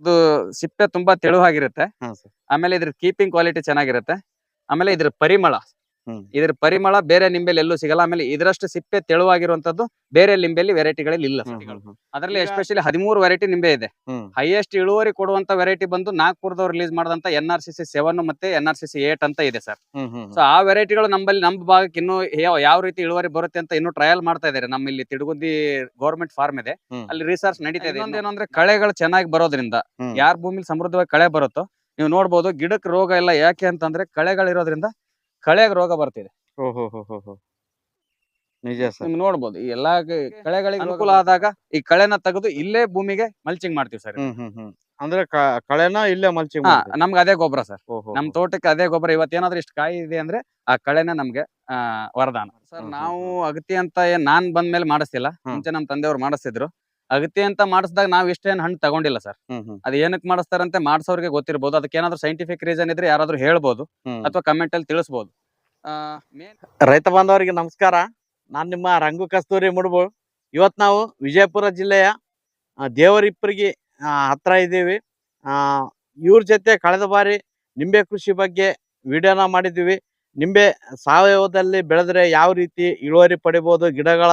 ಇದು ಸಿಪ್ಪೆ ತುಂಬಾ ತೆಳುವಾಗಿರುತ್ತೆ. ಹಾ ಸರ್. ಆಮೇಲೆ ಇದ್ರ ಕೀಪಿಂಗ್ ಕ್ವಾಲಿಟಿ ಚೆನ್ನಾಗಿರುತ್ತೆ. ಆಮೇಲೆ ಇದ್ರ ಪರಿಮಳ. ಇದ್ರ ಪರಿಮಳ ಬೇರೆ ನಿಂಬೆಲಿ ಎಲ್ಲೂ ಸಿಗಲ್ಲ. ಆಮೇಲೆ ಇದರಷ್ಟು ಸಿಪ್ಪೆ ತೆಳುವಾಗಿರುವಂತದ್ದು ಬೇರೆ ನಿಂಬೆಲಿ ವೆರೈಟಿಗಳಲ್ಲಿ ಇಲ್ಲ. ಅದರಲ್ಲಿ ಎಸ್ಪೆಷಲಿ ಹದಿಮೂರು ವೆರೈಟಿ ನಿಂಬೆ ಇದೆ. ಹೈಯೆಸ್ಟ್ ಇಳುವರಿ ಕೊಡುವಂತ ವೆರೈಟಿ ಬಂದು ನಾಗ್ಪುರದವ್ರು ರಿಲೀಸ್ ಮಾಡಿದಂತ N R C C seven ಮತ್ತೆ N R C C eight ಅಂತ ಇದೆ ಸರ್. ಸೊ ಆ ವೆರೈಟಿಗಳು ನಮ್ಮಲ್ಲಿ ನಮ್ಮ ಭಾಗಕ್ಕೆ ಇನ್ನು ಯಾವ ಯಾವ ರೀತಿ ಇಳುವರಿ ಬರುತ್ತೆ ಅಂತ ಇನ್ನು ಟ್ರಯಲ್ ಮಾಡ್ತಾ ಇದಾರೆ ನಮ್ಮ ಇಲ್ಲಿ ತಿಡುಗುಂದಿ ಗೌರ್ಮೆಂಟ್ ಫಾರ್ಮ್ ಇದೆ. ಅಲ್ಲಿ ರಿಸರ್ಚ್ ನಡೀತಾ ಇದೆ. ಇನ್ನೊಂದು ಏನಂದ್ರೆ ಕಳೆಗಳು ಚೆನ್ನಾಗಿ ಬರೋದ್ರಿಂದ. ಯಾರ ಭೂಮಿಲಿ ಸಮೃದ್ಧವಾಗಿ ಕಳೆ ಬರುತ್ತೋ ನೀವು ನೋಡ್ಬೋದು ಗಿಡಕ್ಕೆ ರೋಗ ಇಲ್ಲ ಯಾಕೆ ಅಂತಂದ್ರೆ ಕಳೆಗಳಿರೋದ್ರಿಂದ ಕಳೆಗೆ ರೋಗ ಬರ್ತಿದೆ. ಓ ಹೋ ಹೋ ಹೋ ಹೋ. ನಿಜ ಸರ್. ನಿಮ್ಗೆ ನೋಡ್ಬೋದು ಈ ಎಲ್ಲಾ ಕಳೆಗಳಿಗೆ ಅನುಕೂಲ ಆದಾಗ ಈ ಕಳೆನ ತೆಗೆದು ಇಲ್ಲೇ ಭೂಮಿಗೆ ಮಲ್ಚಿಂಗ್ ಮಾಡ್ತೀವಿ ಸರ್. ಹ್ಮ್ ಹ್ಮ್ ಹ್ಮ್. ಅಂದ್ರೆ ಕ- ಕಳೆನ ಇಲ್ಲೇ ಮಲ್ಚಿಂಗ್ ಹಾ ಮಾಡ್ತೀರಿ? ನಮ್ಗೆ ಅದೇ ಗೊಬ್ಬರ ಸರ್. ಓಹೋ ನಮ್ ತೋಟಕ್ಕೆ ಅದೇ ಗೊಬ್ಬರ ಇವತ್ತೇನಾದ್ರೂ ಇಷ್ಟು ಕಾಯಿ ಇದೆ ಅಂದ್ರೆ ಆ ಕಳೆನ ನಮ್ಗೆ ಆ ವರದಾನ. ಸರ್ ಹ್ಮ್, ನಾವು ಅಗತಿ ಅಂತ ಏನ್ ನಾನ್ ಬಂದ್ಮೇಲೆ ಮಾಡಿಸ್ತಿಲ್ಲ. ಹ್ಮ್. ಮುಂಚೆ ನಮ್ ತಂದೆಯವ್ರು ಮಾಡಿಸ್ತಿದ್ರು. ಅಗತಿ ಅಂತ ಮಾಡಿಸಿದಾಗ ನಾವ್ ಇಷ್ಟೇನ್ ಹಣ್ಣು ತಗೊಂಡಿಲ್ಲ ಸರ್. ಹ್ಮ್ ಹ್ಮ್. ಅದ್ ಏನಕ್ಕೆ ಮಾಡಿಸ್ತಾರಂತೆ? ಮಾಡ್ಸೋರ್ಗೆ ಗೊತ್ತಿರ್ಬೋದು. ಅದಕ್ಕೆ ಏನಾದ್ರು ಸೈಂಟಿಫಿಕ್ ರೀಸನ್ ಇದ್ರೆ ಯಾರಾದ್ರೂ ಹೇಳ್ಬೋದು. ಹ್ಮ್. ಅಥವಾ ಕಮೆಂಟ್ ಅಲ್ಲಿ ತಿಳಿಸ್ಬೋದು. ರೈತ ಬಾಂಧವರಿಗೆ ನಮಸ್ಕಾರ. ನಾನು ನಿಮ್ಮ ರಂಗು ಕಸ್ತೂರಿ ಮುಡುಬು. ಇವತ್ತು ನಾವು ವಿಜಯಪುರ ಜಿಲ್ಲೆಯ ದೇವರಿಪ್ಪರಿಗೆ ಹತ್ರ ಇದ್ದೀವಿ. ಇವ್ರ ಜೊತೆ ಕಳೆದ ಬಾರಿ ನಿಂಬೆ ಕೃಷಿ ಬಗ್ಗೆ ವಿಡಿಯೋನ ಮಾಡಿದ್ದೀವಿ. ನಿಂಬೆ ಸಾವಯವದಲ್ಲಿ ಬೆಳೆದ್ರೆ ಯಾವ ರೀತಿ ಇಳುವರಿ ಪಡಿಬೋದು, ಗಿಡಗಳ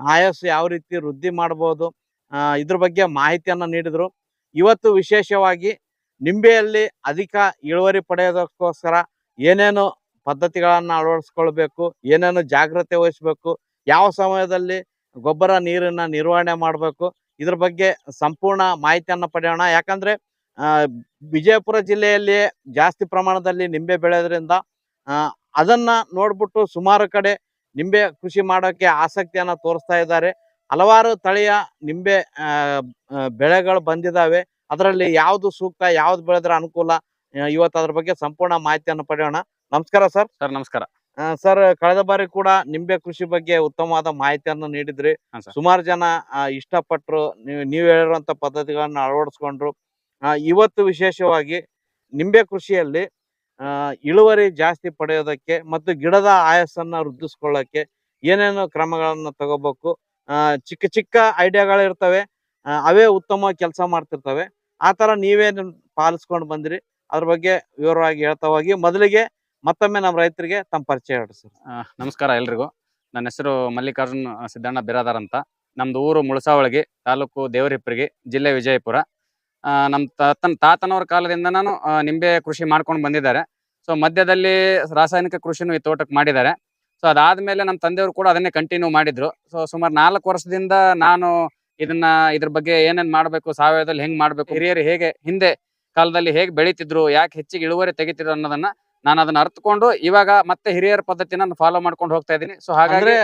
ಆಯಸ್ಸು ಯಾವ ರೀತಿ ವೃದ್ಧಿ ಮಾಡ್ಬೋದು ಇದ್ರ ಬಗ್ಗೆ ಮಾಹಿತಿಯನ್ನು ನೀಡಿದರು. ಇವತ್ತು ವಿಶೇಷವಾಗಿ ನಿಂಬೆಯಲ್ಲಿ ಅಧಿಕ ಇಳುವರಿ ಪಡೆಯೋದಕ್ಕೋಸ್ಕರ ಏನೇನು ಪದ್ಧತಿಗಳನ್ನು ಅಳವಡಿಸ್ಕೊಳ್ಬೇಕು, ಏನೇನು ಜಾಗ್ರತೆ ವಹಿಸ್ಬೇಕು, ಯಾವ ಸಮಯದಲ್ಲಿ ಗೊಬ್ಬರ ನೀರನ್ನ ನಿರ್ವಹಣೆ ಮಾಡಬೇಕು, ಇದ್ರ ಬಗ್ಗೆ ಸಂಪೂರ್ಣ ಮಾಹಿತಿಯನ್ನು ಪಡೆಯೋಣ. ಯಾಕಂದ್ರೆ ವಿಜಯಪುರ ಜಿಲ್ಲೆಯಲ್ಲಿ ಜಾಸ್ತಿ ಪ್ರಮಾಣದಲ್ಲಿ ನಿಂಬೆ ಬೆಳೆಯೋದ್ರಿಂದ ಅದನ್ನ ನೋಡ್ಬಿಟ್ಟು ಸುಮಾರು ಕಡೆ ನಿಂಬೆ ಕೃಷಿ ಮಾಡೋಕೆ ಆಸಕ್ತಿಯನ್ನ ತೋರಿಸ್ತಾ ಇದ್ದಾರೆ. ಹಲವಾರು ತಳಿಯ ನಿಂಬೆ ಬೆಳೆಗಳು ಬಂದಿದ್ದಾವೆ ಅದರಲ್ಲಿ ಯಾವುದು ಸೂಕ್ತ, ಯಾವ್ದು ಬೆಳೆದ್ರೆ ಅನುಕೂಲ ಇವತ್ತು ಅದ್ರ ಬಗ್ಗೆ ಸಂಪೂರ್ಣ ಮಾಹಿತಿಯನ್ನು ಪಡೆಯೋಣ. ನಮಸ್ಕಾರ ಸರ್. ಸರ್ ನಮಸ್ಕಾರ. ಸರ್ ಕಳೆದ ಬಾರಿ ಕೂಡ ನಿಂಬೆ ಕೃಷಿ ಬಗ್ಗೆ ಉತ್ತಮವಾದ ಮಾಹಿತಿಯನ್ನು ನೀಡಿದ್ರಿ. ಸುಮಾರು ಜನ ಇಷ್ಟಪಟ್ಟರು ನೀವು ನೀವು ಹೇಳಿರುವಂತ ಪದ್ಧತಿಗಳನ್ನ ಅಳವಡಿಸ್ಕೊಂಡ್ರು. ಇವತ್ತು ವಿಶೇಷವಾಗಿ ನಿಂಬೆ ಕೃಷಿಯಲ್ಲಿ ಇಳುವರಿ ಜಾಸ್ತಿ ಪಡೆಯೋದಕ್ಕೆ ಮತ್ತು ಗಿಡದ ಆಯಸ್ಸನ್ನ ವೃದ್ಧಿಸ್ಕೊಳ್ಳೋಕೆ ಏನೇನು ಕ್ರಮಗಳನ್ನ ತಗೋಬೇಕು ಚಿಕ್ಕ ಚಿಕ್ಕ ಐಡಿಯಾಗಳಿರ್ತವೆ ಅವೇ ಉತ್ತಮ ಕೆಲಸ ಮಾಡ್ತಿರ್ತವೆ. ಆ ಥರ ನೀವೇನು ಪಾಲಿಸ್ಕೊಂಡು ಬಂದಿರಿ. ಅದ್ರ ಬಗ್ಗೆ ವಿವರವಾಗಿ ಹೇಳ್ತಾ ಹೋಗಿ. ಮೊದಲಿಗೆ ಮತ್ತೊಮ್ಮೆ ನಮ್ಮ ರೈತರಿಗೆ ತಮ್ಮ ಪರಿಚಯ ಹೇಳಿ ಸರ್. ನಮಸ್ಕಾರ ಎಲ್ರಿಗೂ. ನನ್ನ ಹೆಸರು ಮಲ್ಲಿಕಾರ್ಜುನ್ ಸಿದ್ದಣ್ಣ ಬಿರಾದಾರ್ ಅಂತ. ನಮ್ದು ಊರು ಮುಳಸಾವಳಗಿ, ತಾಲೂಕು ದೇವರಿಪ್ಪರಿಗೆ, ಜಿಲ್ಲೆ ವಿಜಯಪುರ. ನಮ್ಮ ತಾತನ ತಾತನ್ ತಾತನವ್ರ ಕಾಲದಿಂದ ನಾನು ನಿಂಬೆ ಕೃಷಿ ಮಾಡ್ಕೊಂಡು ಬಂದಿದ್ದಾರೆ. ಸೊ ಮಧ್ಯದಲ್ಲಿ ರಾಸಾಯನಿಕ ಕೃಷಿನೂ ಈ ತೋಟಕ್ಕೆ ಮಾಡಿದ್ದಾರೆ. ಸೊ ಅದಾದ್ಮೇಲೆ ನಮ್ಮ ತಂದೆಯವರು ಕೂಡ ಅದನ್ನೇ ಕಂಟಿನ್ಯೂ ಮಾಡಿದ್ರು. ಸೊ ಸುಮಾರು ನಾಲ್ಕು ವರ್ಷದಿಂದ ನಾನು ಇದನ್ನ, ಇದ್ರ ಬಗ್ಗೆ ಏನೇನ್ ಮಾಡ್ಬೇಕು, ಸಾವಯವದಲ್ಲಿ ಹೆಂಗ್ ಮಾಡ್ಬೇಕು, ಹಿರಿಯರು ಹೇಗೆ ಹಿಂದೆ ಕಾಲದಲ್ಲಿ ಹೇಗೆ ಬೆಳೀತಿದ್ರು, ಯಾಕೆ ಹೆಚ್ಚಿಗೆ ಇಳುವರಿ ತೆಗಿತಿದ್ರು ಅನ್ನೋದನ್ನ ನಾನು ಅದನ್ನ ಅರ್ಥಕೊಂಡು ಇವಾಗ ಮತ್ತೆ ಹಿರಿಯರ ಪದ್ಧತಿನ ಫಾಲೋ ಮಾಡ್ಕೊಂಡು ಹೋಗ್ತಾ ಇದೀನಿ ಸೊ ಹಾಗಾದ್ರೆ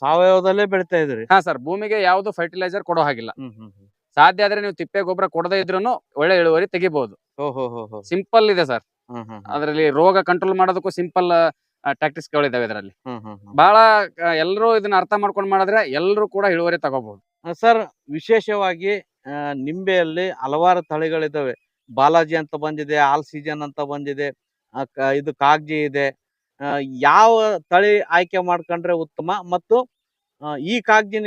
ಸಾವಯವದಲ್ಲೇ ಬೆಳಿತಾ ಇದ್ರಿ ಹಾ ಸರ್ ಭೂಮಿಗೆ ಯಾವ್ದು ಫರ್ಟಿಲೈಸರ್ ಕೊಡೋ ಹಾಗಿಲ್ಲ. ಸಾಧ್ಯ ಆದ್ರೆ ನೀವು ತಿಪ್ಪೆ ಗೊಬ್ಬರ ಕೊಡದೇ ಇದ್ರೂ ಒಳ್ಳೆ ಇಳುವರಿ ತೆಗಿಬಹುದು. ಸಿಂಪಲ್ ಇದೆ ಸರ್. ಅದರಲ್ಲಿ ರೋಗ ಕಂಟ್ರೋಲ್ ಮಾಡೋದಕ್ಕೂ ಸಿಂಪಲ್ ಟ್ಯಾಕ್ಟಿಕ್ಸ್ ಗಳಿದಾವೆ ಇದರಲ್ಲಿ. ಹ್ಮ್ ಹ್ಮ್ ಹ್ಮ್. ಬಹಳ ಎಲ್ಲರೂ ಇದನ್ನ ಅರ್ಥ ಮಾಡ್ಕೊಂಡು ಮಾಡಿದ್ರೆ ಎಲ್ಲರೂ ಕೂಡ ಇಳುವರಿ ತಗೋಬಹುದು ಸರ್ ವಿಶೇಷವಾಗಿ ನಿಂಬೆಯಲ್ಲಿ ಹಲವಾರು ತಳಿಗಳಿದಾವೆ. ಬಾಲಾಜಿ ಅಂತ ಬಂದಿದೆ ಆಲ್ ಸೀಸನ್ ಅಂತ ಬಂದಿದೆ. ಇದು ಕಾಗಜಿ ಇದೆ. ಯಾವ ತಳಿ ಆಯ್ಕೆ ಮಾಡ್ಕೊಂಡ್ರೆ ಉತ್ತಮ ಮತ್ತು ಈ ಕಾಗಜಿ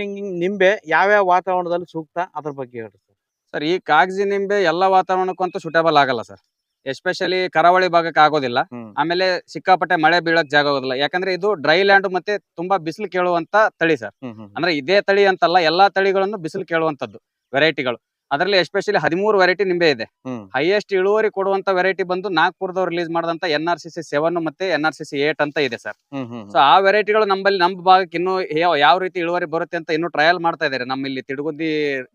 ನಿಂಬೆ ಯಾವ್ಯಾವ ವಾತಾವರಣದಲ್ಲಿ ಸೂಕ್ತ ಅದ್ರ ಬಗ್ಗೆ ಹೇಳಿ ಸರ್. ಸರ್ ಈ ಕಾಗಜಿ ನಿಂಬೆ ಎಲ್ಲ ವಾತಾವರಣಕ್ಕಂತೂ ಸೂಟೇಬಲ್ ಆಗಲ್ಲ ಸರ್. ಎಸ್ಪೆಷಲಿ ಕರಾವಳಿ ಭಾಗಕ್ಕೆ ಆಗೋದಿಲ್ಲ. ಆಮೇಲೆ ಸಿಕ್ಕಾಪಟ್ಟೆ ಮಳೆ ಬೀಳಕ್ ಜಾಗ ಆಗೋದಿಲ್ಲ. ಯಾಕಂದ್ರೆ ಇದು ಡ್ರೈ ಲ್ಯಾಂಡ್ ಮತ್ತೆ ತುಂಬಾ ಬಿಸಿಲು ಕೇಳುವಂತ ತಳಿ ಸರ್. ಅಂದ್ರೆ ಇದೇ ತಳಿ ಅಂತಲ್ಲ ಎಲ್ಲಾ ತಳಿಗಳನ್ನು ಬಿಸಿಲು ಕೇಳುವಂತದ್ದು ವೆರೈಟಿಗಳು ಅದರಲ್ಲಿ ಎಸ್ಪೆಷಲಿ ಹದಿಮೂರು ವೆರೈಟಿ ನಿಂಬೆ ಇದೆ. ಹೈಯೆಸ್ಟ್ ಇಳುವರಿ ಕೊಡುವಂತ ವೆರೈಟಿ ಬಂದು ನಾಗ್ಪುರದವ್ರು ರಿಲೀಸ್ ಮಾಡಿದಂತ N R C C seven ಮತ್ತೆ N R C C eight ಅಂತ ಇದೆ ಸರ್ ಸೊ ಆ ವೆರೈಟಿಗಳು ನಮ್ಮಲ್ಲಿ ನಮ್ಮ ಭಾಗಕ್ಕೆ ಇನ್ನು ಯಾವ ರೀತಿ ಇಳುವರಿ ಬರುತ್ತೆ ಅಂತ ಇನ್ನು ಟ್ರಯಲ್ ಮಾಡ್ತಾ ಇದ್ದಾರೆ. ನಮ್ಮ ಇಲ್ಲಿ ತಿಡುಗುಂದಿ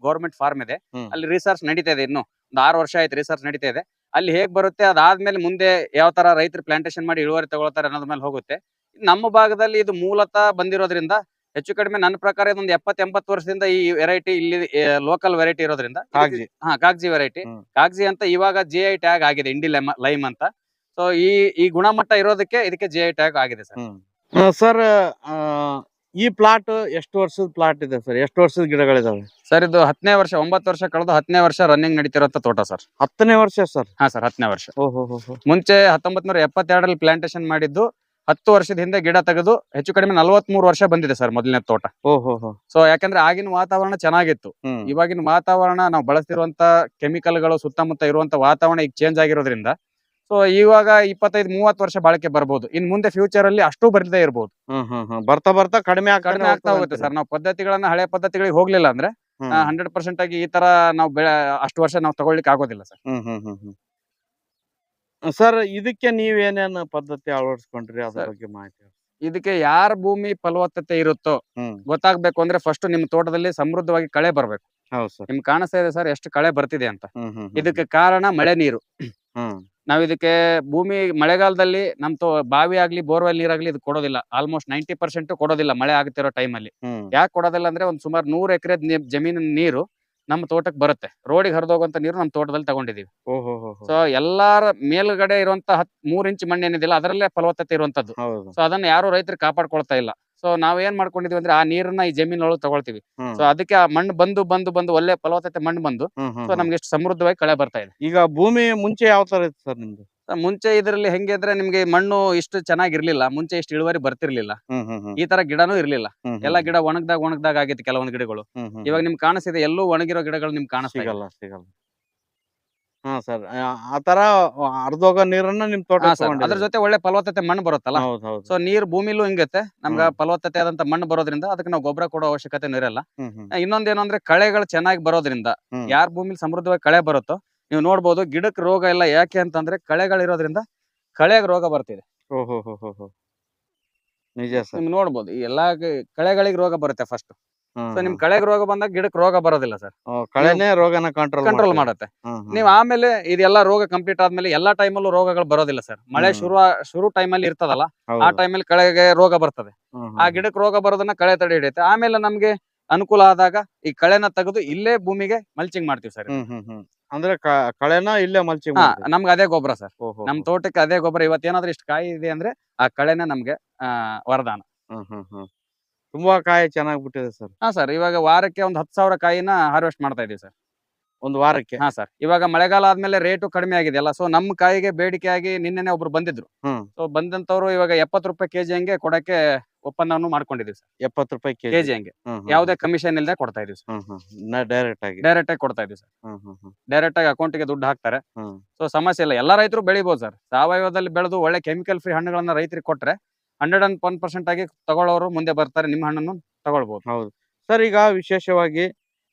ಗೌರ್ಮೆಂಟ್ ಫಾರ್ಮ್ ಇದೆ. ಅಲ್ಲಿ ರಿಸರ್ಚ್ ನಡೀತಾ ಇದೆ ಇನ್ನು. ಒಂದು ಆರು ವರ್ಷ ಆಯ್ತು ರಿಸರ್ಚ್ ನಡೀತಾ ಇದೆ. ಅಲ್ಲಿ ಹೇಗ್ ಬರುತ್ತೆ ಅದಾದ್ಮೇಲೆ ಮುಂದೆ ಯಾವ ತರ ರೈತರು ಪ್ಲಾಂಟೇಶನ್ ಮಾಡಿ ಇಳುವರಿ ತಗೊಳ್ತಾರೆ ಅನ್ನೋದ್ರ ಮೇಲೆ ಹೋಗುತ್ತೆ. ನಮ್ಮ ಭಾಗದಲ್ಲಿ ಇದು ಮೂಲತಃ ಬಂದಿರೋದ್ರಿಂದ ಹೆಚ್ಚು ಕಡಿಮೆ ನನ್ನ ಪ್ರಕಾರ ಇದೊಂದು ಎಪ್ಪತ್ ಎಂಬತ್ತು ವರ್ಷದಿಂದ ಈ ವೆರೈಟಿ ಇಲ್ಲಿ ಲೋಕಲ್ ವೆರೈಟಿ ಇರೋದ್ರಿಂದ ಕಾಗ್ಜಿ. ಹಾ ಕಾಗ್ಜಿ ವೆರೈಟಿ. ಕಾಗ್ಜಿ ಅಂತ ಇವಾಗ ಜಿ ಐ ಟ್ಯಾಗ್ ಆಗಿದೆ ಇಂಡಿ ಲೈಮ್ ಅಂತ. ಸೊ ಈ ಈ ಗುಣಮಟ್ಟ ಇರೋದಕ್ಕೆ ಇದಕ್ಕೆ ಜಿ ಐ ಟ್ಯಾಗ್ ಆಗಿದೆ ಸರ್. ಸರ್ ಈ ಪ್ಲಾಟ್ ಎಷ್ಟು ವರ್ಷದ ಪ್ಲಾಟ್ ಇದೆ ಸರ್? ಎಷ್ಟು ವರ್ಷದ ಗಿಡಗಳಿದಾವೆ? ಸರ್ ಇದು ಹತ್ತನೇ ವರ್ಷ ಒಂಬತ್ತು ವರ್ಷ ಕಳೆದು ಹತ್ತನೇ ವರ್ಷ ರನ್ನಿಂಗ್ ನಡೀತಿರೋಂಥ ತೋಟ ಸರ್. ಹತ್ತನೇ ವರ್ಷ ಸರ್? ಹಾ ಸರ್ ಹತ್ತನೇ ವರ್ಷ. ಓಹೋ ಮುಂಚೆ ಹತ್ತೊಂಬತ್ ನೂರ ಎಪ್ಪತ್ತೆರಡರಲ್ಲಿ ಪ್ಲಾಂಟೇಶನ್ ಮಾಡಿದ್ದು ಹತ್ತು ವರ್ಷದ ಹಿಂದೆ ಗಿಡ ತೆಗೆದು ಹೆಚ್ಚು ಕಡಿಮೆ ನಲವತ್ಮೂರು ವರ್ಷ ಬಂದಿದೆ ಸರ್ ಮೊದಲನೇ ತೋಟ. ಸೊ ಯಾಕಂದ್ರೆ ಆಗಿನ ವಾತಾವರಣ ಚೆನ್ನಾಗಿತ್ತು. ಇವಾಗಿನ ವಾತಾವರಣ ನಾವು ಬಳಸ್ತಿರುವಂತ ಕೆಮಿಕಲ್ಗಳು ಸುತ್ತಮುತ್ತ ಇರುವಂತ ವಾತಾವರಣ ಈಗ ಚೇಂಜ್ ಆಗಿರೋದ್ರಿಂದ ಸೊ ಇವಾಗ ಇಪ್ಪತ್ತೈದು ಮೂವತ್ತು ವರ್ಷ ಬಾಳಿಕೆ ಬರ್ಬೋದು. ಇನ್ ಮುಂದೆ ಫ್ಯೂಚರ್ ಅಲ್ಲಿ ಅಷ್ಟು ಬರ್ದೇ ಇರಬಹುದು ಬರ್ತಾ ಬರ್ತಾ ಕಡಿಮೆ ಕಡಿಮೆ ಆಗ್ತಾ ಹೋಗುತ್ತೆ ಸರ್. ನಾವು ಪದ್ಧತಿಗಳನ್ನ ಹಳೆ ಪದ್ಧತಿಗಳಿಗೆ ಹೋಗ್ಲಿಲ್ಲ ಅಂದ್ರೆ ಹಂಡ್ರೆಡ್ ಪರ್ಸೆಂಟ್ ಆಗಿ ಈ ತರ ನಾವು ಅಷ್ಟು ವರ್ಷ ನಾವು ತಗೊಳ್ಳಿಕ್ಕೆ ಆಗೋದಿಲ್ಲ ಸರ್. ಹ್ಮ್ ಹ್ಮ್ ಹ್ಮ್ ಹ್ಮ್. ಸರ್ ಇದಕ್ಕೆ ನೀವೇನೇನು ಪದ್ಧತಿ ಅಳವಡಿಸ್ಕೊಂಡ್ರಿ ಅದ್ರ ಬಗ್ಗೆ ಮಾಹಿತಿ ಇದಕ್ಕೆ ಯಾರ ಭೂಮಿ ಫಲವತ್ತತೆ ಇರುತ್ತೋ ಹ್ಮ್. ಗೊತ್ತಾಗ್ಬೇಕು ಅಂದ್ರೆ ಫಸ್ಟ್ ನಿಮ್ ತೋಟದಲ್ಲಿ ಸಮೃದ್ಧವಾಗಿ ಕಳೆ ಬರ್ಬೇಕು. ಹೌದು ಸರ್. ನಿಮ್ಗೆ ಕಾಣಿಸ್ತಾ ಇದೆ ಸರ್ ಎಷ್ಟು ಕಳೆ ಬರ್ತಿದೆ ಅಂತ. ಹ್ಮ್ ಹ್ಮ್ ಹ್ಮ್ ಇದಕ್ಕೆ ಕಾರಣ ಮಳೆ ನೀರು. ಹ್ಮ್. ನಾವ್ ಇದಕ್ಕೆ ಭೂಮಿ ಮಳೆಗಾಲದಲ್ಲಿ ನಮ್ ತೋ ಬಾವಿ ಆಗ್ಲಿ ಬೋರ್ವೆಲ್ ನೀರಾಗ್ಲಿ ಇದು ಕೊಡೋದಿಲ್ಲ. ಆಲ್ಮೋಸ್ಟ್ ನೈಂಟಿ ಪರ್ಸೆಂಟ್ ಕೊಡೋದಿಲ್ಲ ಮಳೆ ಆಗ್ತಿರೋ ಟೈಮಲ್ಲಿ ಹ್ಮ್. ಯಾಕೆ ಕೊಡೋದಿಲ್ಲ ಅಂದ್ರೆ ಒಂದ್ ಸುಮಾರು ನೂರ್ ಎಕರೆ ಜಮೀನಿನ ನೀರು ನಮ್ಮ ತೋಟಕ್ಕೆ ಬರುತ್ತೆ. ರೋಡಿಗೆ ಹರಿದೋಗುವಂತ ನೀರು ನಮ್ಮ ತೋಟದಲ್ಲಿ ತಗೊಂಡಿದೀವಿ. ಸೊ ಎಲ್ಲಾರ ಮೇಲ್ಗಡೆ ಇರುವಂತ ಹತ್ ಮೂರ್ ಇಂಚ್ ಮಣ್ಣು ಏನಿದಿಲ್ಲ ಅದರಲ್ಲೇ ಫಲವತ್ತತೆ ಇರುವಂತದ್ದು. ಸೊ ಅದನ್ನ ಯಾರು ರೈತರು ಕಾಪಾಡ್ಕೊಳ್ತಾ ಇಲ್ಲ. ಸೊ ನಾವ್ ಏನ್ ಮಾಡ್ಕೊಂಡಿದೀವಿ ಅಂದ್ರೆ ಆ ನೀರನ್ನ ಈ ಜಮೀನೊಳಗೆ ತಗೊಳ್ತೀವಿ. ಸೊ ಅದಕ್ಕೆ ಆ ಮಣ್ಣು ಬಂದು ಬಂದು ಬಂದು ಒಳ್ಳೆ ಫಲವತ್ತತೆ ಮಣ್ಣು ಬಂದು ಸೊ. ನಮ್ಗೆ ಎಷ್ಟು ಸಮೃದ್ಧವಾಗಿ ಕಳೆ ಬರ್ತಾ ಇದೆ. ಈಗ ಭೂಮಿ ಮುಂಚೆ ಯಾವ ತರ ಇತ್ತು ಸರ್ ನಿಮ್ದು? ಮುಂಚೆ ಇದರಲ್ಲಿ ಹೆಂಗಿದ್ರೆ ಅಂದ್ರೆ ನಿಮ್ಗೆ ಮಣ್ಣು ಇಷ್ಟು ಚೆನ್ನಾಗಿರ್ಲಿಲ್ಲ ಮುಂಚೆ ಇಷ್ಟು ಇಳುವರಿ ಬರ್ತಿರ್ಲಿಲ್ಲ. ಈ ತರ ಗಿಡನೂ ಇರ್ಲಿಲ್ಲ. ಎಲ್ಲಾ ಗಿಡ ಒಣಗ್ದಾಗ ಒಣಗ್ದಾಗ ಆಗಿತ್ತು ಕೆಲವೊಂದು ಗಿಡಗಳು. ಇವಾಗ ನಿಮ್ಗೆ ಕಾಣಿಸಿದೆ ಎಲ್ಲೂ ಒಣಗಿರೋ ಗಿಡಗಳು ನಿಮ್ಗೆ ಕಾಣಿಸ್ತಿಲ್ಲ ಸಿಗಲ್ಲ ಹಾ ಸರ್ ಆ ತರ ಅರ್ಧೋಗ ನೀರನ್ನ ನಿಮ್ ತೋಟ ಅದ್ರ ಜೊತೆ ಒಳ್ಳೆ ಫಲವತ್ತತೆ ಮಣ್ಣು ಬರುತ್ತಲ್ಲ? ಸೊ ನೀರು ಭೂಮಿಲೂ ಹಿಂಗತ್ತೆ ನಮ್ಗ ಫಲವತ್ತತೆ ಆದಂತ ಮಣ್ಣು ಬರೋದ್ರಿಂದ ಅದಕ್ಕೆ ನಾವು ಗೊಬ್ಬರ ಕೊಡೋ ಅವಶ್ಯಕತೆ ಇರಲ್ಲ. ಇನ್ನೊಂದೇನು ಅಂದ್ರೆ ಕಳೆಗಳು ಚೆನ್ನಾಗಿ ಬರೋದ್ರಿಂದ ಯಾರ ಭೂಮಿಲಿ ಸಮೃದ್ಧವಾಗಿ ಕಳೆ ಬರುತ್ತೋ ನೀವು ನೋಡ್ಬೋದು ಗಿಡಕ್ಕೆ ರೋಗ ಎಲ್ಲ ಯಾಕೆ ಅಂತಂದ್ರೆ ಕಳೆಗಳಿರೋದ್ರಿಂದ ಕಳೆಗೆ ರೋಗ ಬರ್ತಿದೆ. ನಿಜ ಸರ್. ನಿಮ್ಗೆ ನೋಡ್ಬೋದು ಈ ಎಲ್ಲಾ ಕಳೆಗಳಿಗೆ ರೋಗ ಬರುತ್ತೆ ಫಸ್ಟ್ ಸೊ ನಿಮ್ ಕಳೆಗೆ ರೋಗ ಬಂದಾಗ ಗಿಡಕ್ಕೆ ರೋಗ ಬರೋದಿಲ್ಲ ಸರ್. ಕಳೆನೇ ರೋಗನ ಕಂಟ್ರೋಲ್ ಕಂಟ್ರೋಲ್ ಮಾಡುತ್ತೆ. ನೀವು ಆಮೇಲೆ ಇದೆಲ್ಲ ರೋಗ ಕಂಪ್ಲೀಟ್ ಆದ್ಮೇಲೆ ಎಲ್ಲಾ ಟೈಮಲ್ಲೂ ರೋಗಗಳು ಬರೋದಿಲ್ಲ ಸರ್. ಮಳೆ. ಶುರು ಶುರು ಟೈಮಲ್ಲಿ ಇರ್ತದಲ್ಲ ಆ ಟೈಮಲ್ಲಿ ಕಳೆಗೆ ರೋಗ ಬರ್ತದೆ. ಆ ಗಿಡಕ್ಕೆ ರೋಗ ಬರೋದನ್ನ ಕಳೆ ತಡೆ ಹಿಡಿಯುತ್ತೆ. ಆಮೇಲೆ ನಮ್ಗೆ ಅನುಕೂಲ ಆದಾಗ ಈ ಕಳೆನ ತೆಗೆದು ಇಲ್ಲೇ ಭೂಮಿಗೆ ಮಲ್ಚಿಂಗ್ ಮಾಡ್ತೀವಿ ಸರ್ ಹ್ಮ್ ಹ್ಮ್ ಹ್ಮ್. ಅಂದ್ರೆ ಕ- ಕಳೆನ ಇಲ್ಲೇ ಮಲ್ಚಿಂಗ್ ಹಾ ನಮ್ಗೆ ಅದೇ ಗೊಬ್ಬರ ಸರ್ ನಮ್ಮ ನಮ್ ತೋಟಕ್ಕೆ ಅದೇ ಗೊಬ್ಬರ ಇವತ್ತೇನಾದ್ರೂ ಇಷ್ಟು ಕಾಯಿ ಇದೆ ಅಂದ್ರೆ ಆ ಕಳೆನ ನಮ್ಗೆ ಆ ವರದಾನ. ಹ್ಮ್ ಹ್ಮ್ ಹ್ಮ್. ತುಂಬಾ ಕಾಯಿ ಚೆನ್ನಾಗಿ ಬಿಟ್ಟಿದೆ ಸರ್ ಹಾ ಸರ್ ಇವಾಗ ವಾರಕ್ಕೆ ಒಂದ್ ಹತ್ತು ಸಾವಿರ ಕಾಯಿನ ಹಾರ್ವೆಸ್ಟ್ ಮಾಡ್ತಾ ಇದೀವಿ ಸರ್ ಒಂದು ವಾರಕ್ಕೆ. ಹಾ ಸರ್. ಇವಾಗ ಮಳೆಗಾಲ ಆದ್ಮೇಲೆ ರೇಟು ಕಡಿಮೆ ಆಗಿದೆ ಅಲ್ಲ. ಸೊ ನಮ್ ಕಾಯಿಗೆ ಬೇಡಿಕೆ ಆಗಿ ನಿನ್ನೆನೆ ಒಬ್ರು ಬಂದಿದ್ರು. ಹ್ಮ್. ಸೊ ಬಂದಂತವ್ರು ಇವಾಗ ಎಪ್ಪತ್ತು ರೂಪಾಯಿ ಕೆಜಿ ಹಂಗೆ ಕೊಡಕ್ಕೆ ಒಪ್ಪಂದವನ್ನು ಮಾಡ್ಕೊಂಡಿದೀವಿ ಸರ್. ಎಪ್ಪತ್ತು ರೂಪಾಯಿ ಕೆಜಿ. ಕೆಜಿ ಹಂಗೆ. ಯಾವುದೇ ಕಮಿಷನ್ ಇಲ್ಲದೆ ಕೊಡ್ತಾ ಇದೀವಿ ಸರ್. ಡೈರೆಕ್ಟ್ ಆಗಿ. ಡೈರೆಕ್ಟ್ ಆಗಿ ಕೊಡ್ತಾ ಇದೀವಿ ಸರ್. ಹ್ಮ್ ಹ್ಮ್ ಹ್ಮ್. ಡೈರೆಕ್ಟ್ ಆಗಿ ಅಕೌಂಟಿಗೆ ದುಡ್ಡು ಹಾಕ್ತಾರೆ. ಹ್ಮ್. ಸೊ ಸಮಸ್ಯೆ ಇಲ್ಲ. ಎಲ್ಲಾ ರೈತರು ಬೆಳಿಬಹುದು ಸರ್. ಸಾವಯವದಲ್ಲಿ ಬೆಳೆದು ಒಳ್ಳೆ ಕೆಮಿಕಲ್ ಫ್ರೀ ಹಣ್ಣುಗಳನ್ನ ರೈತರಿಗೆ ಕೊಟ್ರೆ ಹಂಡ್ರೆಡ್ ಅಂಡ್ ಒನ್ ಪರ್ಸೆಂಟ್ ಆಗಿ ತಗೊಳ್ಳೋರು ಮುಂದೆ ಬರ್ತಾರೆ. ನಿಮ್ಮ ಹಣ್ಣನ್ನು ತಗೊಳ್ಬಹುದು ಹೌದು. ಸರ್ ಈಗ ವಿಶೇಷವಾಗಿ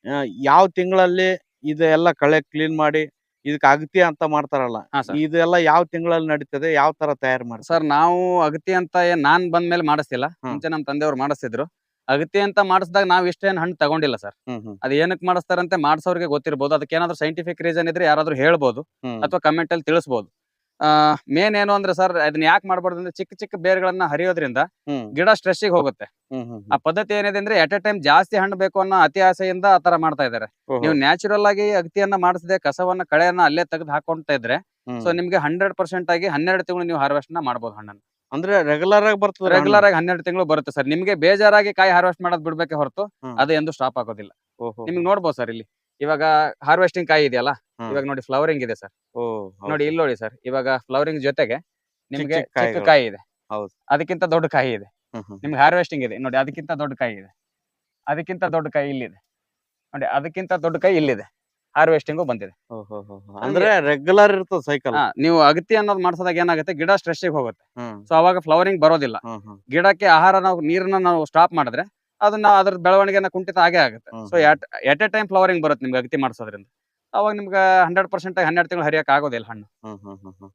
ಆ, ಯಾವ ತಿಂಗಳಲ್ಲಿ ಇದೆಲ್ಲ ಕಳೆ ಕ್ಲೀನ್ ಮಾಡಿ ಇದಕ್ಕೆ ಅಗತಿ ಅಂತ ಮಾಡ್ತಾರಲ್ಲ ಹಾ ಸರ್. ಇದೆಲ್ಲ ಯಾವ ತಿಂಗಳಲ್ಲಿ ನಡೀತದೆ ಯಾವ ತರ ತಯಾರು ಮಾಡ್ತಾರೆ? ಸರ್ ನಾವು ಅಗತಿ ಅಂತ ಏನ್ ನಾನ್ ಬಂದ್ಮೇಲೆ ಮಾಡಿಸ್ತಿಲ್ಲ. ಹ್ಮ್. ಮುಂಚೆ ನಮ್ಮ ತಂದೆಯವ್ರು ಮಾಡಿಸ್ತಿದ್ರು. ಅಗತಿ ಅಂತ ಮಾಡಿಸಿದಾಗ ನಾವ್ ಇಷ್ಟೇನ್ ಹಣ್ಣು ತಗೊಂಡಿಲ್ಲ ಸರ್. ಹ್ಮ್ ಹ್ಮ್. ಅದ್ ಏನಕ್ಕೆ ಮಾಡಿಸ್ತಾರಂತೆ ಮಾಡ್ಸೋರಿಗೆ ಗೊತ್ತಿರ್ಬೋದು. ಅದಕ್ಕೆ ಏನಾದ್ರು ಸೈಂಟಿಫಿಕ್ ರೀಸನ್ ಇದ್ರೆ ಯಾರಾದ್ರೂ ಹೇಳ್ಬೋದು ಹ್ಮ್. ಅಥವಾ ಕಮೆಂಟ್ ಅಲ್ಲಿ ತಿಳಿಸ್ಬೋದು. ಮೇನ್ ಏನು ಅಂದ್ರೆ ಸರ್ ಅದನ್ನ ಯಾಕೆ ಮಾಡಬಾರ್ದು ಅಂದ್ರೆ ಚಿಕ್ಕ ಚಿಕ್ಕ ಬೇರ್ಗಳನ್ನ ಹರಿಯೋದ್ರಿಂದ ಗಿಡ ಸ್ಟ್ರೆಸ್ಸಿಗೆ ಹೋಗುತ್ತೆ. ಆ ಪದ್ಧತಿ ಏನಿದೆ ಅಂದ್ರೆ ಎಟ್ ಎ ಟೈಮ್ ಜಾಸ್ತಿ ಹಣ್ಣು ಬೇಕು ಅನ್ನೋ ಅತಿ ಆಸೆಯಿಂದ ಆತರ ಮಾಡ್ತಾ ಇದಾರೆ ನೀವು ನ್ಯಾಚುರಲ್ ಆಗಿ ಅಗತಿಯನ್ನ ಮಾಡಿಸದೆ ಕಸವನ್ನ ಕಳೆಯನ್ನ ಅಲ್ಲೇ ತೆಗೆದು ಹಾಕೊಂತ ಇದ್ರೆ. ಸೊ ನಿಮ್ಗೆ ಹಂಡ್ರೆಡ್ ಪರ್ಸೆಂಟ್ ಆಗಿ ಹನ್ನೆರಡು ತಿಂಗಳು ನೀವು ಹಾರ್ವೆಸ್ಟ್ನ ಮಾಡಬಹುದು ಹಣ್ಣನ್ನು. ಅಂದ್ರೆ ರೆಗ್ಯುಲರ್ ಆಗಿ ಬರ್ತದೆ ರೆಗ್ಯುಲರ್ ಆಗಿ ಹನ್ನೆರಡು ತಿಂಗಳು ಬರುತ್ತೆ ಸರ್ ನಿಮ್ಗೆ ಬೇಜಾರಾಗಿ ಕಾಯಿ ಹಾರ್ವೆಸ್ಟ್ ಮಾಡೋದ್ ಬಿಡ್ಬೇಕೆ ಹೊರತು. ಅದು ಎಂದು ಸ್ಟಾಪ್ ಆಗೋದಿಲ್ಲ. ನಿಮ್ಗೆ ನೋಡ್ಬೋದು ಸರ್ ಇಲ್ಲಿ. ಇವಾಗ ಹಾರ್ವೆಸ್ಟಿಂಗ್ ಕಾಯಿ ಇದೆಯಲ್ಲ. ಇವಾಗ ನೋಡಿ ಫ್ಲವರಿಂಗ್ ಇದೆ ಸರ್. ನೋಡಿ ಇಲ್ಲಿ ನೋಡಿ ಸರ್ ಇವಾಗ ಫ್ಲವರಿಂಗ್ ಜೊತೆಗೆ ನಿಮ್ಗೆ ಚಿಕ್ಕ ಕಾಯಿ ಇದೆ. ಹೌದು. ಅದಕ್ಕಿಂತ ದೊಡ್ಡ ಕಾಯಿ ಇದೆ. ನಿಮ್ಗೆ ಹಾರ್ವೆಸ್ಟಿಂಗ್ ಇದೆ. ನೋಡಿ ಅದಕ್ಕಿಂತ ದೊಡ್ಡ ಕಾಯಿ ಇದೆ. ಅದಕ್ಕಿಂತ ದೊಡ್ಡ ಕಾಯಿ ಇಲ್ಲಿದೆ. ನೋಡಿ ಅದಕ್ಕಿಂತ ದೊಡ್ಡ ಕಾಯಿ ಇಲ್ಲಿದೆ. ಹಾರ್ವೆಸ್ಟಿಂಗು ಬಂದಿದೆ. ಅಂದ್ರೆ ರೆಗ್ಯುಲರ್ ಇರ್ತದೆ ಸೈಕಲ್ ನೀವು ಅಗತಿ ಅನ್ನೋದು ಮಾಡ್ಸೋದಾಗ ಏನಾಗುತ್ತೆ ಗಿಡ ಸ್ಟ್ರೆಸ್ ಹೋಗುತ್ತೆ. ಸೊ ಅವಾಗ ಫ್ಲವರಿಂಗ್ ಬರೋದಿಲ್ಲ. ಗಿಡಕ್ಕೆ ಆಹಾರ ನಾವು ನೀರನ್ನ ನಾವು ಸ್ಟಾಪ್ ಮಾಡಿದ್ರೆ ಅದನ್ನ ಅದ್ರ ಬೆಳವಣಿಗೆನ ಕುಂಠಿತ ಆಗೇ ಆಗುತ್ತೆ. So at a time flowering ಬರುತ್ತೆ ನಿಮ್ಗೆ ಅಗತಿ ಮಾಡಿಸೋದ್ರಿಂದ. ಅವಾಗ ನಿಮ್ಗೆ ಹಂಡ್ರೆಡ್ ಪರ್ಸೆಂಟ್ ಹನ್ನೆರಡು ತಿಂಗಳು ಹರಿಯಕ್ ಆಗೋದಿಲ್ಲ ಹಣ್ಣು. ಹ್ಮ್ ಹ್ಮ್ ಹ್ಮ್ ಹ್ಮ್.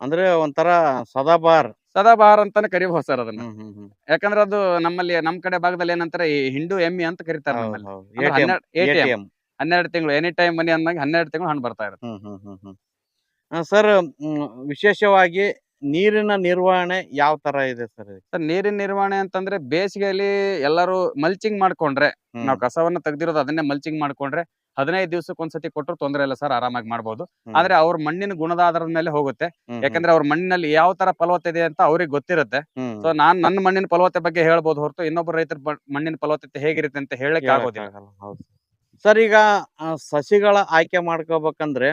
ಅಂದ್ರೆ ಒಂಥರ ಸದಾಬಾರ್. ಸದಾಬಾರ್ ಅಂತಾನೆ ಕರಿಬಹುದು ಸರ್ ಅದನ್ನ. ಹ್ಮ್ ಹ್ಮ್ ಹ್ಮ್. ಯಾಕಂದ್ರೆ ಅದು ನಮ್ಮಲ್ಲಿ ನಮ್ ಕಡೆ ಭಾಗದಲ್ಲಿ ಏನಂತಾರೆ ಈ ಹಿಂಡು ಎಮ್ಮಿ ಅಂತ ಕರೀತಾರೆ ಹೌದು, ನಮ್ಮಲ್ಲಿ. ಹೌದು. ಅಂದ್ರೆ ATM, ಹನ್ನೆರಡು ATM. ATM. ಹನ್ನೆರಡು ತಿಂಗಳು ಎನಿ ಟೈಮ್ ಮನಿ ಅಂದಾಗ ಹನ್ನೆರಡು ತಿಂಗಳು ಹಣ್ಣು ಬರ್ತಾ ಇರುತ್ತೆ. ಹ್ಮ್ ಹ್ಮ್ ಹ್ಮ್ ಹ್ಮ್. ಸರ್ ವಿಶೇಷವಾಗಿ ನೀರಿನ ನಿರ್ವಹಣೆ ಯಾವ ತರ ಇದೆ ಸರ್ ಸರ್ ನೀರಿನ ನಿರ್ವಹಣೆ ಅಂತಂದ್ರೆ ಬೇಸಿಗೆಯಲ್ಲಿ ಎಲ್ಲರೂ ಮಲ್ಚಿಂಗ್ ಮಾಡ್ಕೊಂಡ್ರೆ ನಾವು ಕಸವನ್ನ ತೆಗ್ದಿರೋದು ಅದನ್ನೇ ಮಲ್ಚಿಂಗ್ ಮಾಡ್ಕೊಂಡ್ರೆ ಹದಿನೈದು ದಿವಸಕ್ಕೆ ಒಂದ್ಸತಿ ಕೊಟ್ಟರು ತೊಂದರೆ ಇಲ್ಲ ಸರ್ ಆರಾಮಾಗಿ ಮಾಡ್ಬೋದು. ಆದ್ರೆ ಅವ್ರ ಮಣ್ಣಿನ ಗುಣದ ಆಧಾರದ ಮೇಲೆ ಹೋಗುತ್ತೆ. ಯಾಕಂದ್ರೆ ಅವ್ರ ಮಣ್ಣಿನಲ್ಲಿ ಯಾವ ತರ ಫಲವತ್ತೆ ಇದೆ ಅಂತ ಅವ್ರಿಗೆ ಗೊತ್ತಿರುತ್ತೆ. ಸೊ ನಾನ್ ನನ್ನ ಮಣ್ಣಿನ ಫಲವತ್ತೆ ಬಗ್ಗೆ ಹೇಳ್ಬೋದು ಹೊರತು ಇನ್ನೊಬ್ಬ ರೈತರ ಮಣ್ಣಿನ ಫಲವತ್ತತೆ ಹೇಗಿರುತ್ತೆ ಅಂತ ಹೇಳಕ್ ಆಗೋದಿಲ್ಲ. ಸರ್ ಈಗ ಸಸಿಗಳ ಆಯ್ಕೆ ಮಾಡ್ಕೋಬೇಕಂದ್ರೆ.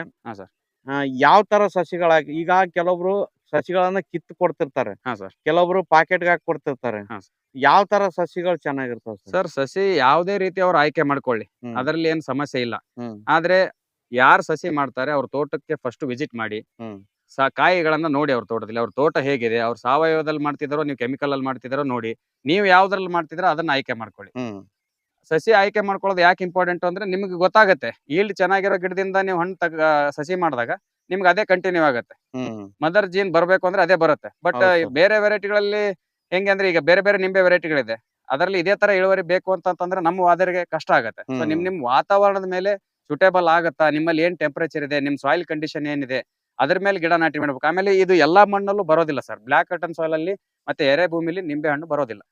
ಯಾವ ತರ ಸಸಿಗಳ ಈಗ ಕೆಲವೊಬ್ರು ಸಸಿಗಳನ್ನ ಕಿತ್ತು ಕೊಡ್ತಿರ್ತಾರೆ. ಹಾ ಸರ್. ಕೆಲವೊಬ್ರು ಪಾಕೆಟ್ ಹಾಕಿ ಕೊಡ್ತಿರ್ತಾರೆ. ಹಾ ಯಾವ ತರ ಸಸಿಗಳು ಚೆನ್ನಾಗಿರ್ತಾವ ಸರ್? ಸರ್ ಸಸಿ ಯಾವುದೇ ರೀತಿ ಅವ್ರು ಆಯ್ಕೆ ಮಾಡ್ಕೊಳ್ಳಿ. ಹ್ಮ್. ಅದರಲ್ಲಿ ಏನ್ ಸಮಸ್ಯೆ ಇಲ್ಲ. ಹ್ಮ್. ಆದ್ರೆ ಯಾರ್ ಸಸಿ ಮಾಡ್ತಾರೆ ಅವ್ರ ತೋಟಕ್ಕೆ ಫಸ್ಟ್ ವಿಸಿಟ್ ಮಾಡಿ ಹ್ಮ್. ಸ ಕಾಯಿಗಳನ್ನ ನೋಡಿ ಅವ್ರ ತೋಟದಲ್ಲಿ. ಅವ್ರ ತೋಟ ಹೇಗಿದೆ ಅವ್ರ ಸಾವಯವದಲ್ಲಿ ಮಾಡ್ತಿದಾರೋ ನೀವು ಕೆಮಿಕಲ್ ಅಲ್ಲಿ ಮಾಡ್ತಿದಾರೋ ನೋಡಿ ನೀವು ಯಾವ್ದ್ರಲ್ಲಿ ಮಾಡ್ತಿದ್ರೋ ಅದನ್ನ ಆಯ್ಕೆ ಮಾಡ್ಕೊಳ್ಳಿ. ಹ್ಮ್. ಸಸಿ ಆಯ್ಕೆ ಮಾಡ್ಕೊಳ್ಳೋದು ಯಾಕೆ ಇಂಪಾರ್ಟೆಂಟ್ ಅಂದ್ರೆ ನಿಮ್ಗೆ ಗೊತ್ತಾಗತ್ತೆ. ಈಲ್ಡ್ ಚೆನ್ನಾಗಿರೋ ಗಿಡದಿಂದ ನೀವು ಹಣ್ಣು ತಗ ಸಸಿ ಮಾಡಿದಾಗ ನಿಮ್ಗೆ ಅದೇ ಕಂಟಿನ್ಯೂ ಆಗುತ್ತೆ. ಮದರ್ ಜೀನ್ ಬರ್ಬೇಕು ಅಂದ್ರೆ ಅದೇ ಬರುತ್ತೆ. ಬಟ್ ಬೇರೆ ವೆರೈಟಿಗಳಲ್ಲಿ ಹೆಂಗೆ ಅಂದ್ರೆ ಈಗ ಬೇರೆ ಬೇರೆ ನಿಂಬೆ ವೆರೈಟಿಗಳಿದೆ ಅದರಲ್ಲಿ ಇದೇ ತರ ಇಳುವರಿ ಬೇಕು ಅಂತಂದ್ರೆ ನಮ್ಮ ವಾದರಿಗೆ ಕಷ್ಟ ಆಗುತ್ತೆ. ಸೊ ನಿಮ್. ನಿಮ್ ವಾತಾವರಣದ ಮೇಲೆ ಸುಟೇಬಲ್ ಆಗುತ್ತಾ? ನಿಮ್ಮಲ್ಲಿ ಏನ್ ಟೆಂಪರೇಚರ್ ಇದೆ? ನಿಮ್ ಸಾಯಿಲ್ ಕಂಡೀಷನ್ ಏನಿದೆ? ಅದ್ರ ಮೇಲೆ ಗಿಡ ನಾಟಿ ಮಾಡ್ಬೇಕು. ಆಮೇಲೆ ಇದು ಎಲ್ಲಾ ಮಣ್ಣಲ್ಲೂ ಬರೋದಿಲ್ಲ ಸರ್. ಬ್ಲಾಕ್ ಕಟನ್ ಸಾಯಿಲ್ ಅಲ್ಲಿ ಮತ್ತೆ ಎರೆ ಭೂಮಿಲಿ ನಿಂಬೆ ಹಣ್ಣು ಬರೋದಿಲ್ಲ.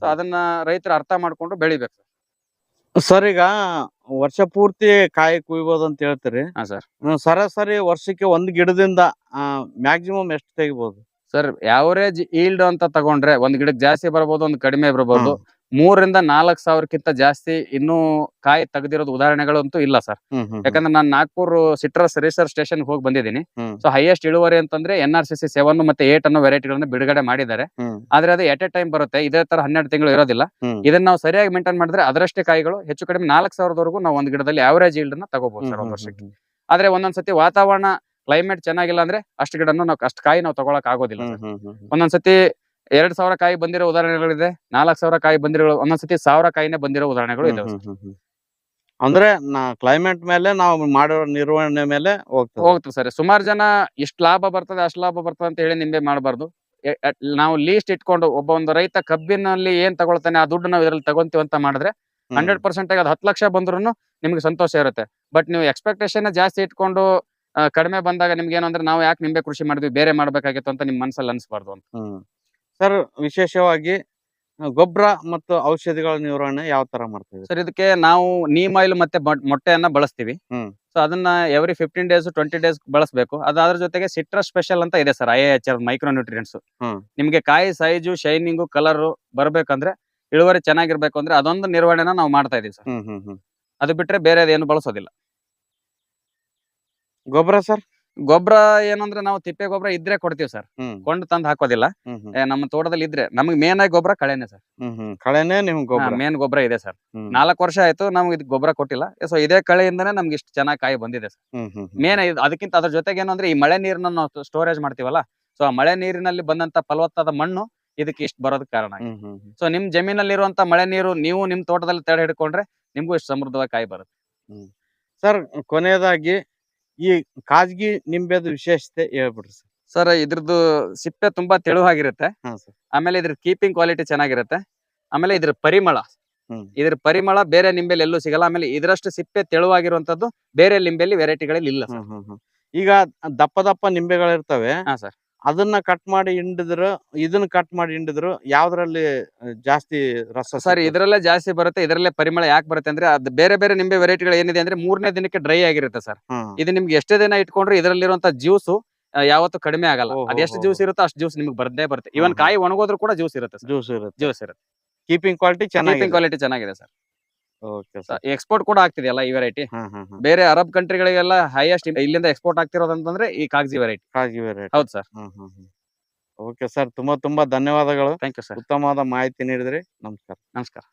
ಸೊ ಅದನ್ನ ರೈತರು ಅರ್ಥ ಮಾಡ್ಕೊಂಡು ಬೆಳಿಬೇಕು ಸರ್ ಈಗ ವರ್ಷ ಪೂರ್ತಿ ಕಾಯಿ ಕುಯ್ಬೋದು ಅಂತ ಹೇಳ್ತೀರಿ. ಹಾ ಸರ್. ಸರಾಸರಿ ವರ್ಷಕ್ಕೆ ಒಂದ್ ಗಿಡದಿಂದ ಮ್ಯಾಕ್ಸಿಮಮ್ ಎಷ್ಟು ತೆಗಿಬಹುದು ಸರ್ ಯಾವರೇಜ್ ಈಲ್ಡ್ ಅಂತ ತಗೊಂಡ್ರೆ ಒಂದ್ ಗಿಡಕ್ಕೆ ಜಾಸ್ತಿ ಬರಬಹುದು ಒಂದ್ ಕಡಿಮೆ ಬರ್ಬೋದು. ಮೂರರಿಂದ ನಾಲ್ಕ್ ಸಾವಿರಕ್ಕಿಂತ ಜಾಸ್ತಿ ಇನ್ನೂ ಕಾಯಿ ತೆಗೆದಿರೋದು ಉದಾಹರಣೆಗಳಂತೂ ಇಲ್ಲ ಸರ್. ಯಾಕಂದ್ರೆ ನಾನು ನಾಗ್ಪುರ್ ಸಿಟ್ರಸ್ ರಿಸರ್ಚ್ ಸ್ಟೇಷನ್ ಹೋಗಿ ಬಂದಿದ್ದೀನಿ. ಸೊ ಹೈಯೆಸ್ಟ್ ಇಳುವರಿ ಅಂತಂದ್ರೆ N R C C seven ಮತ್ತೆ ಏಟ್ ಅನ್ನೋ ವೆರೈಟಿಗಳನ್ನ ಬಿಡುಗಡೆ ಮಾಡಿದ್ದಾರೆ. ಆದ್ರೆ ಅದು ಎಟ್ ಎ ಟೈಮ್ ಬರುತ್ತೆ. ಇದೇ ತರ ಹನ್ನೆರಡು ತಿಂಗಳು ಇರೋದಿಲ್ಲ. ಇದನ್ನ ನಾವು ಸರಿಯಾಗಿ ಮೇಂಟೈನ್ ಮಾಡಿದ್ರೆ ಅದರಷ್ಟೇ ಕಾಯಿಗಳು ಹೆಚ್ಚು ಕಡಿಮೆ ನಾಲ್ಕು ಸಾವಿರದವರೆಗೂ ನಾವು ಒಂದ್ ಗಿಡದಲ್ಲಿ ಆವರೇಜ್ ಈಲ್ಡ್ನ ತಗೋಬಹುದು ಸರ್ ಒಂದ್ ವರ್ಷಕ್ಕೆ. ಆದ್ರೆ ಒಂದೊಂದ್ಸತಿ ವಾತಾವರಣ ಕ್ಲೈಮೇಟ್ ಚೆನ್ನಾಗಿಲ್ಲ ಅಂದ್ರೆ ಅಷ್ಟು ಗಿಡನು ನಾವು ಅಷ್ಟು ಕಾಯಿ ನಾವು ತಗೊಳಕ್ ಆಗೋದಿಲ್ಲ. ಒಂದೊಂದ್ಸತಿ ಎರಡ್ ಸಾವಿರ ಕಾಯಿ ಬಂದಿರೋ ಉದಾಹರಣೆಗಳಿದೆ ನಾಲ್ಕು ಸಾವಿರ ಕಾಯಿ ಬಂದಿರೋ ಒಂದೊಂದ್ಸತಿ ಸಾವಿರ ಕಾಯಿನೇ ಬಂದಿರೋ ಉದಾಹರಣೆಗಳು ಇದಾವೆ ಹ್ಮ್ ಹ್ಮ್ ಹ್ಮ್. ಅಂದ್ರೆ ನಾ ಕ್ಲೈಮೇಟ್ ಮೇಲೆ ನಾವು ಮಾಡೋ ನಿರ್ವಹಣೆ ಮೇಲೆ ಹೋಗ್ತದೆ. ಹೋಗ್ತದೆ ಸರ್. ಸುಮಾರು ಜನ ಎಷ್ಟು ಲಾಭ ಬರ್ತದೆ ಅಷ್ಟು ಲಾಭ ಬರ್ತದೆ ಅಂತ ಹೇಳಿ ನಿಂಬೆ ಮಾಡಬಾರ್ದು. ನಾವು ಲೀಸ್ಟ್ ಇಟ್ಕೊಂಡು ಒಬ್ಬ ಒಂದು ರೈತ ಕಬ್ಬಿನಲ್ಲಿ ಏನ್ ತಗೊಳ್ತಾನೆ ಆ ದುಡ್ಡು ನಾವು ಇದ್ರಲ್ಲಿ ತಗೊಂತೀವಿ ಅಂತ ಮಾಡಿದ್ರೆ ಹ್ಮ್. ಹಂಡ್ರೆಡ್ ಪರ್ಸೆಂಟ್ ಆಗಿ ಅದು ಹತ್ತು ಲಕ್ಷ ಬಂದ್ರು ನಿಮ್ಗೆ ಸಂತೋಷ ಇರುತ್ತೆ. ಬಟ್ ನೀವು ಎಕ್ಸ್ಪೆಕ್ಟೇಷನ್ ಜಾಸ್ತಿ ಇಟ್ಕೊಂಡು ಆ, ಕಡಿಮೆ ಬಂದಾಗ ನಿಮ್ಗೆ ಏನಂದ್ರೆ ನಾವು ಯಾಕೆ ನಿಂಬೆ ಕೃಷಿ ಮಾಡಿದ್ವಿ ಬೇರೆ ಮಾಡ್ಬೇಕಾಗಿತ್ತು ಅಂತ ನಿಮ್ ಮನಸ್ಸಲ್ಲಿ ಅನ್ಸ್ಬಾರ್ದು ಅಂತ. ಹ್ಮ್. ಸರ್ ವಿಶೇಷವಾಗಿ ಗೊಬ್ಬರ ಮತ್ತು ಔಷಧಿಗಳ ನಿರ್ವಹಣೆ ಯಾವ ತರ ಮಾಡ್ತೀವಿ ಸರ್ ಇದಕ್ಕೆ ನಾವು ನೀಮ್ ಆಯಿಲ್ ಮತ್ತೆ ಮೊಟ್- ಮೊಟ್ಟೆಯನ್ನ ಬಳಸ್ತೀವಿ. ಹ್ಮ್. ಸೊ ಅದನ್ನ every fifteen days twenty days ಬಳಸಬೇಕು. ಅದಾದ್ರ ಜೊತೆಗೆ ಸಿಟ್ರಸ್ ಸ್ಪೆಷಲ್ ಅಂತ ಇದೆ sir I H R micro nutrients ಹ್ಮ್. ನಿಮ್ಗೆ ಕಾಯಿ ಸೈಜು ಶೈನಿಂಗ್ ಕಲರ್ ಬರ್ಬೇಕಂದ್ರೆ ಇಳುವರಿ ಚೆನ್ನಾಗಿರ್ಬೇಕು ಅಂದ್ರೆ ಅದೊಂದು ನಿರ್ವಹಣೆನ ನಾವು ಮಾಡ್ತಾ ಇದೀವಿ ಸರ್. ಹ್ಮ್ ಹ್ಮ್ ಹ್ಮ್. ಅದು ಬಿಟ್ರೆ ಬೇರೆ ಏನು ಬಳಸೋದಿಲ್ಲ. ಗೊಬ್ಬರ ಸರ್? ಗೊಬ್ಬರ ಏನಂದ್ರೆ ನಾವು ತಿಪ್ಪೆ ಗೊಬ್ಬರ ಇದ್ರೆ ಕೊಡ್ತೀವಿ ಸರ್. ಹ್ಮ್. ಕೊಂಡು ತಂದು ಹಾಕೋದಿಲ್ಲ. ಹ್ಮ್ ಹ್ಮ್. ಏ, ನಮ್ಮ ತೋಟದಲ್ಲಿ ಇದ್ರೆ ನಮಗೆ ಮೇನ್ ಆಗಿ ಗೊಬ್ಬರ ಕಳೆನೆ ಸರ್. ಹ್ಮ್ ಹ್ಮ್. ಕಳೆನೆ ನಿಮ್ ಗೊಬ್ಬರ ಮೇನ್ ಗೊಬ್ಬರ ಇದೆ ಸರ್. ಹ್ಮ್. ನಾಲ್ಕು ವರ್ಷ ಆಯ್ತು ನಮ್ಗೆ ಇದು ಗೊಬ್ಬರ ಕೊಟ್ಟಿಲ್ಲ. ಸೊ ಇದೇ ಕಳೆಯಿಂದನೇ ನಮ್ಗೆ ಇಷ್ಟು ಚೆನ್ನಾಗಿ ಕಾಯಿ ಬಂದಿದೆ ಸರ್. ಹ್ಮ್ ಹ್ಮ್ ಹ್ಮ್. ಮೇನ್ ಅದಕ್ಕಿಂತ ಅದ್ರ ಜೊತೆಗೆ ಏನಂದ್ರೆ ಅಂದ್ರೆ ಈ ಮಳೆ ನೀರನ್ನ ನಾವು ಸ್ಟೋರೇಜ್ ಮಾಡ್ತೀವಲ್ಲ ಸೊ ಆ ಮಳೆ ನೀರಿನಲ್ಲಿ ಬಂದಂತ ಫಲವತ್ತಾದ ಮಣ್ಣು ಇದಕ್ಕೆ ಇಷ್ಟು ಬರೋದಕ್ಕೆ ಕಾರಣ ಆಗಿದೆ. ಹ್ಮ್ ಹ್ಮ್ ಹ್ಮ್. ಸೊ ನಿಮ್ ಜಮೀನಲ್ಲಿರುವಂತ ಮಳೆ ನೀರು ನೀವು ನಿಮ್ ತೋಟದಲ್ಲಿ ತಡೆ ಹಿಡ್ಕೊಂಡ್ರೆ ನಿಮ್ಗೂ ಇಷ್ಟು ಸಮೃದ್ಧವಾಗಿ ಕಾಯಿ ಬರುತ್ತೆ. ಸರ್ ಕೊನೆಯದಾಗಿ ಈ ಖಾಸಗಿ ನಿಂಬೆದು ವಿಶೇಷತೆ ಹೇಳ್ಬಿಡ್ರಿ ಸರ್. ಸರ್ ಇದ್ರದ್ದು ಸಿಪ್ಪೆ ತುಂಬಾ ತೆಳುವಾಗಿರುತ್ತೆ. ಹಾ ಸರ್. ಆಮೇಲೆ ಇದ್ರ ಕೀಪಿಂಗ್ ಕ್ವಾಲಿಟಿ ಚೆನ್ನಾಗಿರುತ್ತೆ. ಆಮೇಲೆ ಇದ್ರ ಪರಿಮಳ. ಹ್ಮ್. ಇದ್ರ ಪರಿಮಳ ಬೇರೆ ನಿಂಬೆಲಿ ಎಲ್ಲೂ ಸಿಗಲ್ಲ. ಆಮೇಲೆ ಇದರಷ್ಟು ಸಿಪ್ಪೆ ತೆಳುವಾಗಿರುವಂತದ್ದು ಬೇರೆ ನಿಂಬೆಲಿ ವೆರೈಟಿಗಳಲ್ಲಿ ಇಲ್ಲ ಸರ್. ಹ್ಮ್ ಹ್ಮ್ ಹ್ಮ್. ಈಗ ದಪ್ಪ ದಪ್ಪ ನಿಂಬೆಗಳಿರ್ತವೆ. ಹಾ ಸರ್. ಅದನ್ನ ಕಟ್ ಮಾಡಿ ಹಿಂಡಿದ್ರು ಇದನ್ನ ಕಟ್ ಮಾಡಿ ಹಿಂಡಿದ್ರು ಯಾವ್ದ್ರಲ್ಲಿ ಜಾಸ್ತಿ ರಸ ಸರ್ ಇದ್ರಲ್ಲೇ ಜಾಸ್ತಿ ಬರುತ್ತೆ ಇದ್ರಲ್ಲೇ ಪರಿಮಳ ಯಾಕೆ ಬರುತ್ತೆ ಅಂದ್ರೆ ಅದ್ ಬೇರೆ ಬೇರೆ ನಿಂಬೆ ವೆರೈಟಿಗಳು ಏನಿದೆ ಅಂದ್ರೆ ಮೂರನೇ ದಿನಕ್ಕೆ ಡ್ರೈ ಆಗಿರುತ್ತೆ ಸರ್. ಇದು ನಿಮ್ಗೆ ಎಷ್ಟೇ ದಿನ ಇಟ್ಕೊಂಡ್ರೆ ಇದ್ರಲ್ಲಿರುವಂತ ಜ್ಯೂಸು ಯಾವತ್ತೂ ಕಡಿಮೆ ಆಗಲ್ಲ. ಅದೆಷ್ಟು ಜ್ಯೂಸ್ ಇರುತ್ತೋ ಅಷ್ಟು ಜ್ಯೂಸ್ ನಿಮ್ಗೆ ಬರ್ದೇ ಬರುತ್ತೆ. ಇವನ್. ಕಾಯಿ ಒಣಗೋದ್ರು ಕೂಡ ಜ್ಯೂಸ್ ಇರುತ್ತೆ ಜ್ಯೂಸ್ ಇರುತ್ತೆ. ಜ್ಯೂಸ್ ಇರುತ್ತೆ. ಕೀಪಿಂಗ್ ಕ್ವಾಲಿಟಿ ಚೆನ್ನಾಗಿ ಕ್ವಾಲಿಟಿ ಚೆನ್ನಾಗಿದೆ ಸರ್. ಎಕ್ಸ್ಪೋರ್ಟ್ ಕೂಡ ಆಗ್ತಿದೆ ಅಲ್ಲ ಈ ವೆರೈಟಿ ಬೇರೆ ಅರಬ್ ಕಂಟ್ರಿಗಳಿಗೆಲ್ಲ ಹೈಯೆಸ್ಟ್ ಇಲ್ಲಿಂದ ಎಕ್ಸ್ಪೋರ್ಟ್ ಆಗ್ತಿರೋದಂತಂದ್ರೆ ಈ ಕಾಗಜಿ ವೆರೈಟಿ ಕಾಗಜಿ ವೆರೈಟಿ ಹೌದು ಸರ್ ಹ್ಮ್ ಹ್ಮ್ ಹ್ಮ್. ಓಕೆ ಸರ್ ತುಂಬಾ ತುಂಬಾ ಧನ್ಯವಾದಗಳು. ಥ್ಯಾಂಕ್ ಯು ಸರ್ ಉತ್ತಮವಾದ ಮಾಹಿತಿ ನೀಡಿದ್ರಿ. ನಮಸ್ಕಾರ. ನಮಸ್ಕಾರ.